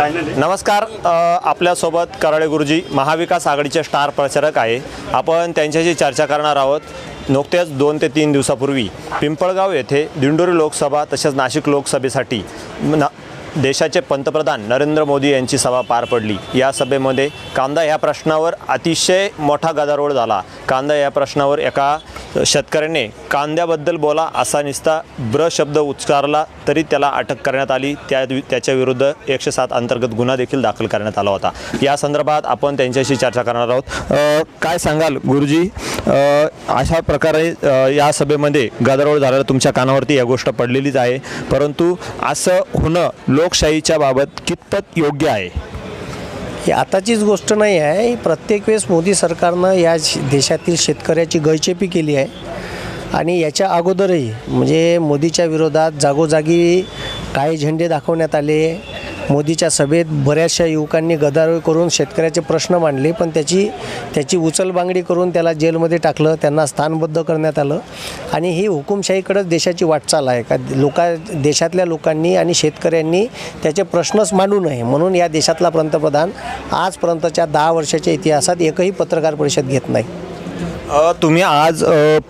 नमस्कार आपल्यासोबत कराळे गुरुजी महाविकास आघाडीचे स्टार प्रचारक आहे. आपण त्यांच्याशी चर्चा करणार आहोत. नुकत्याच दोन ते तीन दिवसापूर्वी पिंपळगाव येथे दिंडोरी लोकसभा तसेच नाशिक लोकसभेसाठी ना देशाचे पंतप्रधान नरेंद्र मोदी यांची सभा पार पडली. या सभेमध्ये कांदा ह्या प्रश्नावर अतिशय मोठा गदारोळ झाला. कांदा या प्रश्नावर एका शेतकऱ्याने कांद्याबद्दल बोला असा निस्ता ब्र शब्द उच्चारला तरी त्याला अटक करण्यात आली. त्या त्याच्या विरुद्ध एकशे सात अंतर्गत गुन्हा देखील दाखल करण्यात आला होता. या संदर्भात आपण त्यांच्याशी चर्चा करणार आहोत. काय सांगाल गुरुजी? अशा प्रकारे या सभेमध्ये गदारोळ झालेला तुमच्या कानावरती या गोष्ट पडलेलीच आहे. परंतु असं होणं लोकशाहीच्या बाबत कितपत योग्य आहे? ही आताचीच गोष्ट नाही आहे. प्रत्येक वेळेस मोदी सरकारनं या देशातील शेतकऱ्याची गळचेपी केली आहे. आणि याच्या अगोदरही म्हणजे मोदीच्या विरोधात जागोजागी काही झेंडे दाखवण्यात आले. मोदीच्या सभेत बऱ्याचशा युवकांनी गदारोळ करून शेतकऱ्याचे प्रश्न मांडले पण त्याची त्याची उचलबांगडी करून त्याला जेलमध्ये टाकलं त्यांना स्थानबद्ध करण्यात आलं. आणि ही हुकुमशाहीकडंच देशाची वाटचाल आहे. का लोका देशातल्या लोकांनी आणि शेतकऱ्यांनी त्याचे प्रश्नच मांडू नये म्हणून या देशातला पंतप्रधान आजपर्यंतच्या दहा वर्षाच्या इतिहासात एकही पत्रकार परिषद घेत नाही. तुम्ही आज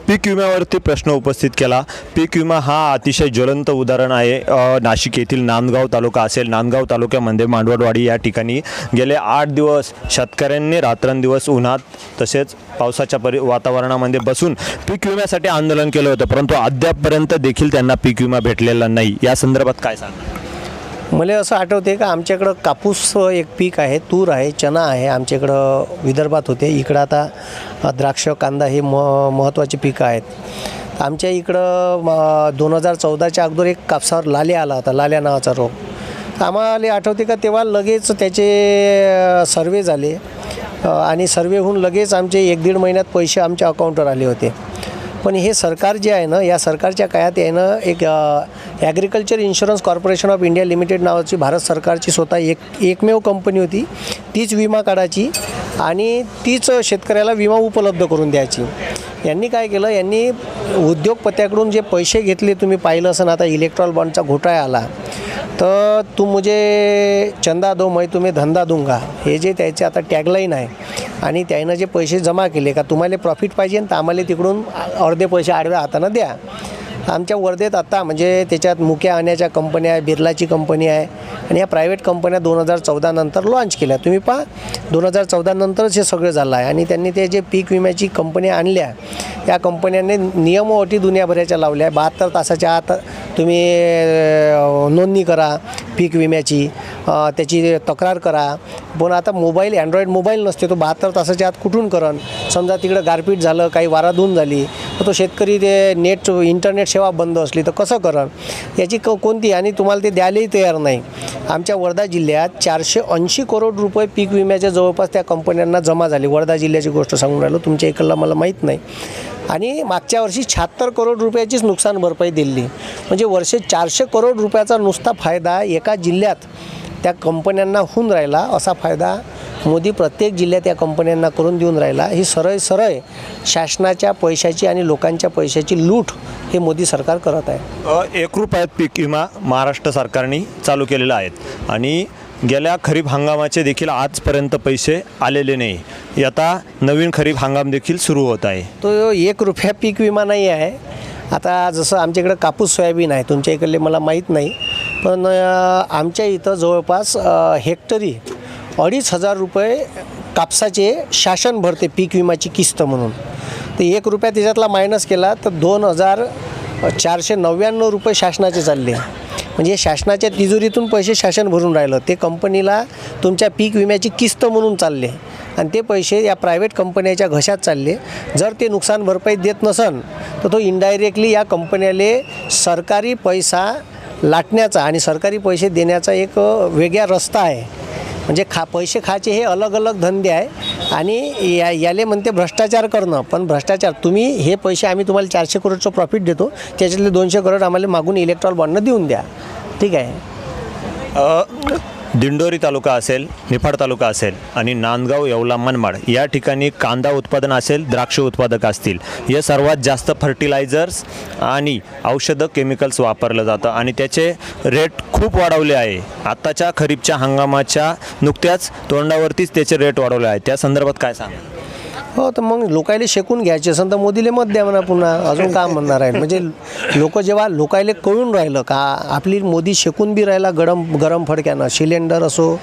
पीक विम्यावरती प्रश्न उपस्थित केला. पीक विमा हा अतिशय ज्वलंत उदाहरण आहे. नाशिक येथील नांदगाव तालुका असेल. नांदगाव तालुक्यामध्ये मांडवडवाडी या ठिकाणी गेले आठ दिवस शेतकऱ्यांनी रात्रंदिवस उन्हात तसेच पावसाच्या परि वातावरणामध्ये बसून पीक विम्यासाठी आंदोलन केलं होतं. परंतु अद्यापपर्यंत देखील त्यांना पीक विमा भेटलेला नाही. या संदर्भात काय सांगा मला असं आठवते का आमच्याकडं कापूस एक पीक आहे तूर आहे चना आहे आमच्याकडं विदर्भात होते. इकडं आता द्राक्ष कांदा हे म महत्त्वाचे पिकं आहेत. आमच्या इकडं दोन हजार चौदाच्या अगोदर एक कापसावर लाल्या आला होता लाल्या नावाचा रोग. आम्हाला आठवते का तेव्हा लगेच त्याचे सर्वे झाले. आणि सर्वे होऊन लगेच आमचे एक दीड महिन्यात पैसे आमच्या अकाउंटवर आले होते. पण हे सरकार जे आहे ना या सरकारच्या काळात आहे ना एक agriculture insurance corporation of India limited नावाची भारत सरकारची स्वतः एक एकमेव कंपनी होती. तीच विमा काढायची आणि तीच शेतकऱ्याला विमा उपलब्ध करून द्यायची. यांनी काय केलं यांनी उद्योगपत्याकडून जे पैसे घेतले तुम्ही पाहिलं असं आता इलेक्ट्रॉल बॉन्डचा घोटाळा आला. तर तू मुझे चंदा दो मैं तुम्ही धंदा दूंगा. हे जे त्याचे आता टॅगलाईन आहे. आणि त्यानं जे पैसे जमा केले का तुम्हाला प्रॉफिट पाहिजे तर आम्हाला तिकडून अर्धे पैसे आडव्या हातानं द्या. आमच्या वर्धेत आता म्हणजे त्याच्यात मुक्या आण्याच्या कंपन्या आहे बिर्लाची कंपनी आहे आणि या प्रायव्हेट कंपन्या दोन हजार चौदानंतर लॉन्च केल्या. तुम्ही पहा दोन हजार चौदानंतरच हे सगळं झालं आहे आणि त्यांनी ते जे पीक विम्याची कंपन्या आणल्या या कंपन्यांनी नियम अटी दुनियाभराच्या लावल्या बहात्तर तासाच्या आत तुम्ही नोंदणी करा पीक विम्याची त्याची तक्रार करा. पण आता मोबाईल अँड्रॉईड मोबाईल नसते तो बहात्तर तासाच्या आत कुठून करण समजा तिकडं गारपीट झालं काही वाराधून झाली तो शेतकरी ते नेट इंटरनेट सेवा बंद असली तर कसं करण याची क कोणती? आणि तुम्हाला ते द्यायलाही तयार नाही. आमच्या वर्धा जिल्ह्यात चारशे ऐंशी करोड रुपये पीक विम्याच्या जवळपास त्या कंपन्यांना जमा झाली. वर्धा जिल्ह्याची गोष्ट सांगून राहिलो तुमच्या इकडला मला माहीत नाही. आणि मागच्या वर्षी शहात्तर करोड रुपयाचीच नुकसान भरपाई दिली. म्हणजे वर्षे चारशे करोड रुपयाचा नुसता फायदा एका जिल्ह्यात त्या कंपन्यांना होऊन राहिला असा फायदा मोदी प्रत्येक जिल्ह्यात या कंपन्यांना करून देऊन राहिला. ही सरळ सरळ शासनाच्या पैशाची आणि लोकांच्या पैशाची लूट हे मोदी सरकार करत आहे. एक रुपयात पीक विमा महाराष्ट्र सरकारने चालू केलेला आहेत आणि गेल्या खरीप हंगामाचे देखील आजपर्यंत पैसे आलेले नाही. आता नवीन खरीप हंगाम देखील सुरू होत आहे. तो एक रुपया पीक विमा नाही आहे. आता जसं आमच्या इकडं कापूस सोयाबीन आहे. तुमच्या इकडले मला माहीत नाही. पण आमच्या इथं जवळपास हेक्टरी अडीच हजार रुपये कापसाचे शासन भरते पीक विम्याची किस्त म्हणून. तर एक रुपया त्याच्यातला मायनस केला तर दोन हजार चारशे नव्याण्णव रुपये शासनाचे चालले. म्हणजे शासनाच्या तिजोरीतून पैसे शासन भरून राहिलं. ते कंपनीला तुमच्या पीक विम्याची किस्त म्हणून चालले. आणि ते पैसे या प्रायव्हेट कंपन्याच्या घशात चालले. जर ते नुकसान भरपाई देत नसन तर तो इनडायरेक्टली या कंपन्याले सरकारी पैसा लाटण्याचा आणि सरकारी पैसे देण्याचा एक वेगळा रस्ता आहे. म्हणजे खा पैसे खायचे हे अलग अलग धंदे आहे. आणि या याले म्हणते भ्रष्टाचार करणं. पण भ्रष्टाचार तुम्ही हे पैसे आम्ही तुम्हाला चारशे करोडचं प्रॉफिट देतो. त्याच्यातले दोनशे करोड आम्हाला मागून इलेक्ट्रॉल बॉन्डनं देऊन द्या. ठीक आहे? दिंडोरी तालुका असेल निफाड तालुका असेल आणि नांदगाव येवला मनमाड या ठिकाणी कांदा उत्पादन असेल द्राक्ष उत्पादक असतील. हे सर्वात जास्त फर्टिलायझर्स आणि औषधं केमिकल्स वापरलं जातं आणि त्याचे रेट खूप वाढवले आहे. आत्ताच्या खरीपच्या हंगामाच्या नुकत्याच तोंडावरतीच त्याचे रेट वाढवले आहे. त्या संदर्भात काय सांगा हो तर मग लोकायले शेकून घ्यायचे असेल तर मोदीले मत द्या म्हणा पुन्हा. अजून का म्हणणार आहे म्हणजे लोक जेव्हा लोकायले कळून राहिलं का आपली मोदी शेकून बी राहिला गरम गरम फडक्यानं सिलेंडर असो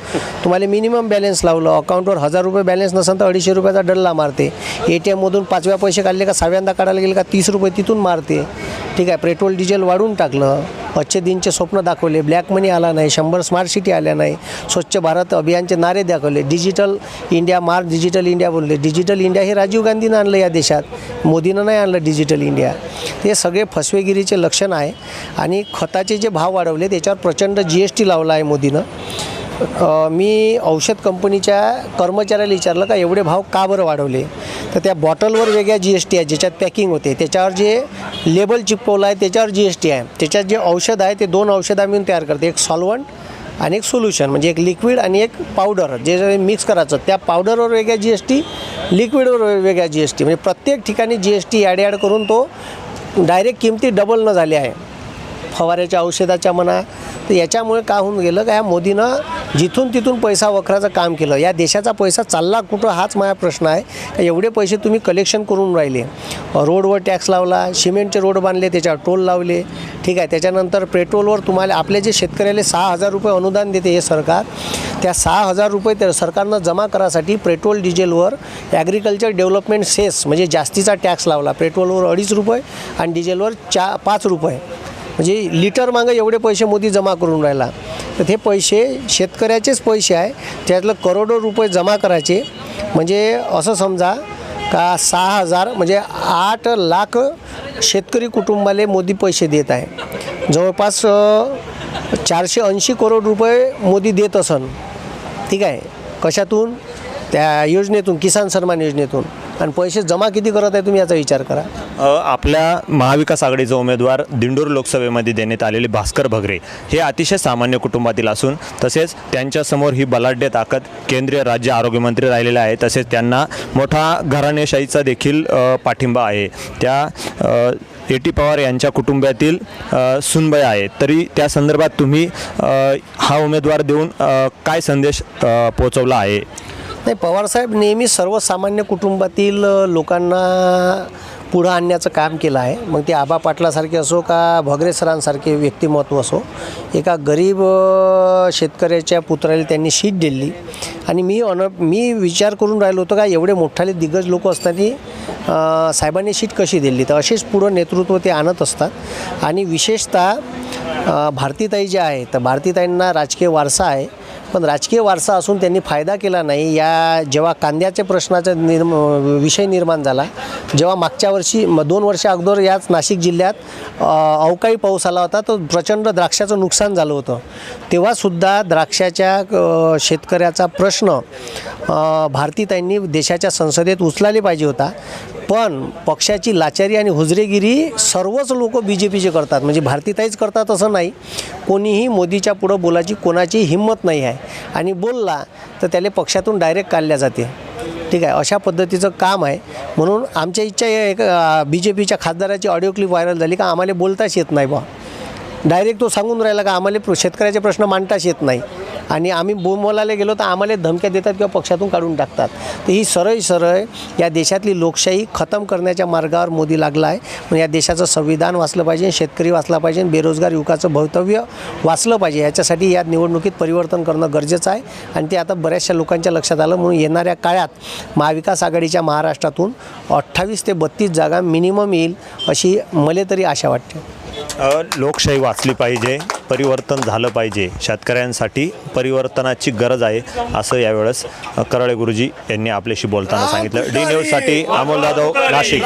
तुम्हाला मिनिमम बॅलन्स लावलं अकाउंटवर हजार रुपये बॅलन्स नसेल तर अडीचशे रुपयाचा डल्ला मारते. ए टी एममधून पाचव्या पैसे काढले का सहाव्यांदा काढायला गेले का तीस रुपये तिथून मारते. ठीक आहे पेट्रोल डिझेल वाढून टाकलं. अच्छे दिनचे स्वप्न दाखवले. ब्लॅक मनी आला नाही शंभर स्मार्ट सिटी आल्या नाही. स्वच्छ भारत अभियानचे नारे दाखवले. Digital India mark digital India बोलले. डिजिटल इंडिया हे राजीव गांधीनं आणलं या देशात. मोदीनं नाही आणलं डिजिटल इंडिया हे सगळे फसवेगिरीचे लक्षण आहे. आणि खताचे जे भाव वाढवले त्याच्यावर प्रचंड जी एस टी लावला आहे मोदीनं. मी औषध कंपनीच्या कर्मचाऱ्याला विचारलं का एवढे भाव का बरं वाढवले? तर त्या बॉटलवर वेगळ्या जी एस टी आहे ज्याच्यात पॅकिंग होते. त्याच्यावर जे लेबल चिपकवलं आहे त्याच्यावर जी एस टी आहे. त्याच्यात जे औषध आहे ते दोन औषधं मिळून तयार करते. एक सॉल्वंट आणि एक सोल्युशन म्हणजे एक लिक्विड आणि एक पावडर जे मिक्स करायचं त्या पावडरवर वेगळ्या जी एस टी लिक्विडवर वेगळ्या जी एस टी म्हणजे प्रत्येक ठिकाणी G S T add add करून तो डायरेक्ट किमती डबल न झाली आहे. फवाऱ्याच्या औषधाच्या म्हणा तर याच्यामुळे का होऊन गेलं का ह्या मोदीनं जिथून तिथून पैसा वखराचं काम केलं. या देशाचा पैसा चालला कुठं हाच माझा प्रश्न आहे. एवढे पैसे तुम्ही कलेक्शन करून राहिले. रोडवर टॅक्स लावला सिमेंटचे रोड बांधले त्याच्यावर टोल लावले. ठीक आहे त्याच्यानंतर पेट्रोलवर तुम्हाला आपले जे शेतकऱ्याला सहा हजार रुपये अनुदान देते हे सरकार त्या सहा हजार रुपये तर सरकारनं जमा करासाठी पेट्रोल डिझेलवर ॲग्रिकल्चर डेव्हलपमेंट सेस म्हणजे जास्तीचा टॅक्स लावला. पेट्रोलवर अडीच रुपये आणि डिझेलवर चा पाच रुपये. म्हणजे लिटर मागं एवढे पैसे मोदी जमा करून राहिला. तर हे पैसे शेतकऱ्याचेच पैसे आहे. त्यातलं करोडो रुपये जमा करायचे. म्हणजे असं समजा का सहा हजार म्हणजे आठ लाख शेतकरी कुटुंबाले मोदी पैसे देत आहे. जवळपास चारशे ऐंशी करोड रुपये मोदी देत असन. ठीक आहे. कशातून? त्या योजनेतून किसान सन्मान योजनेतून. आणि पैसे जमा किती करत आहे तुम्ही याचा विचार करा. आपल्या महाविकास आघाडीचे उमेदवार दिंडोर लोकसभेमध्ये देण्यात आलेले भास्कर भगरे हे अतिशय सामान्य कुटुंबातील असून तसेच त्यांच्यासमोर ही बलाढ्य ताकद केंद्रीय राज्य आरोग्यमंत्री राहिलेले आहे. तसेच त्यांना मोठा घराणेशाहीचा देखील पाठिंबा आहे. त्या ए टी पवार यांच्या कुटुंबातील सुनबाई आहे. तरी त्या संदर्भात तुम्ही हा उमेदवार देऊन काय संदेश पोचवला पोहोचवला आहे? नाही पवारसाहेब नेहमी सर्वसामान्य कुटुंबातील लोकांना पुढं आणण्याचं काम केलं आहे. मग ते आबा पाटलासारखे असो का भगरे सरांसारखे व्यक्तिमत्व असो एका गरीब शेतकऱ्याच्या पुत्राला त्यांनी शीट दिली. आणि मी अन मी विचार करून राहिलो होतो का एवढे मोठाले दिग्गज लोक असताना साहेबांनी शीट कशी दिली? तर असेच पुढं नेतृत्व ते आणत असतात. आणि विशेषतः भारतीताई ज्या आहे तर भारतीताईंना राजकीय वारसा आहे. पण राजकीय वारसा असून त्यांनी फायदा केला नाही. या जेव्हा कांद्याच्या प्रश्नाचा निर्म विषय निर्माण झाला जेव्हा मागच्या वर्षी म दोन वर्षा अगोदर याच नाशिक जिल्ह्यात अवकाळी पाऊस आला होता तर प्रचंड द्राक्षाचं नुकसान झालं होतं. तेव्हासुद्धा द्राक्षाच्या शेतकऱ्याचा प्रश्न भारतीताईंनी देशाच्या संसदेत उचलाले पाहिजे होता. पण पक्षाची लाचारी आणि हुजरेगिरी सर्वच लोक बी जे पीचे करतात. म्हणजे भारतीताईच करतात असं नाही. कोणीही मोदीच्या पुढं बोलायची कोणाची हिंमत नाही आहे. आणि बोलला तर त्याला पक्षातून डायरेक्ट काढल्या जाते. ठीक आहे? अशा पद्धतीचं काम आहे. म्हणून आमच्या इच्छा एक बी जे पीच्या खासदाराची ऑडिओ क्लिप व्हायरल झाली का आम्हाला बोलताच येत नाही बा डायरेक्ट तो सांगून राहिला का आम्हाला शेतकऱ्याचे प्रश्न मांडताच येत नाही. आणि आम्ही बोंबलायला गेलो तर आम्हाला धमक्या देतात किंवा पक्षातून काढून टाकतात. तर ही सरळ सरळ या देशातली लोकशाही खतम करण्याच्या मार्गावर मोदी लागला आहे म्हणजे मग या देशाचं संविधान वाचलं पाहिजे शेतकरी वाचला पाहिजे बेरोजगार युवकाचं भवितव्य वाचलं पाहिजे. याच्यासाठी या निवडणुकीत परिवर्तन करणं गरजेचं आहे. आणि ते आता बऱ्याचशा लोकांच्या लक्षात आलं. म्हणून येणाऱ्या काळात महाविकास आघाडीच्या महाराष्ट्रातून अठ्ठावीस ते बत्तीस जागा मिनिमम येईल अशी मला तरी आशा वाटते. लोकशाही वाचली पाहिजे परिवर्तन झालं पाहिजे शेतकऱ्यांसाठी परिवर्तनाची गरज आहे असं यावेळेस कराळे गुरुजी यांनी आपल्याशी बोलताना सांगितलं. डी न्यूजसाठी अमोल जाधव नाशिक.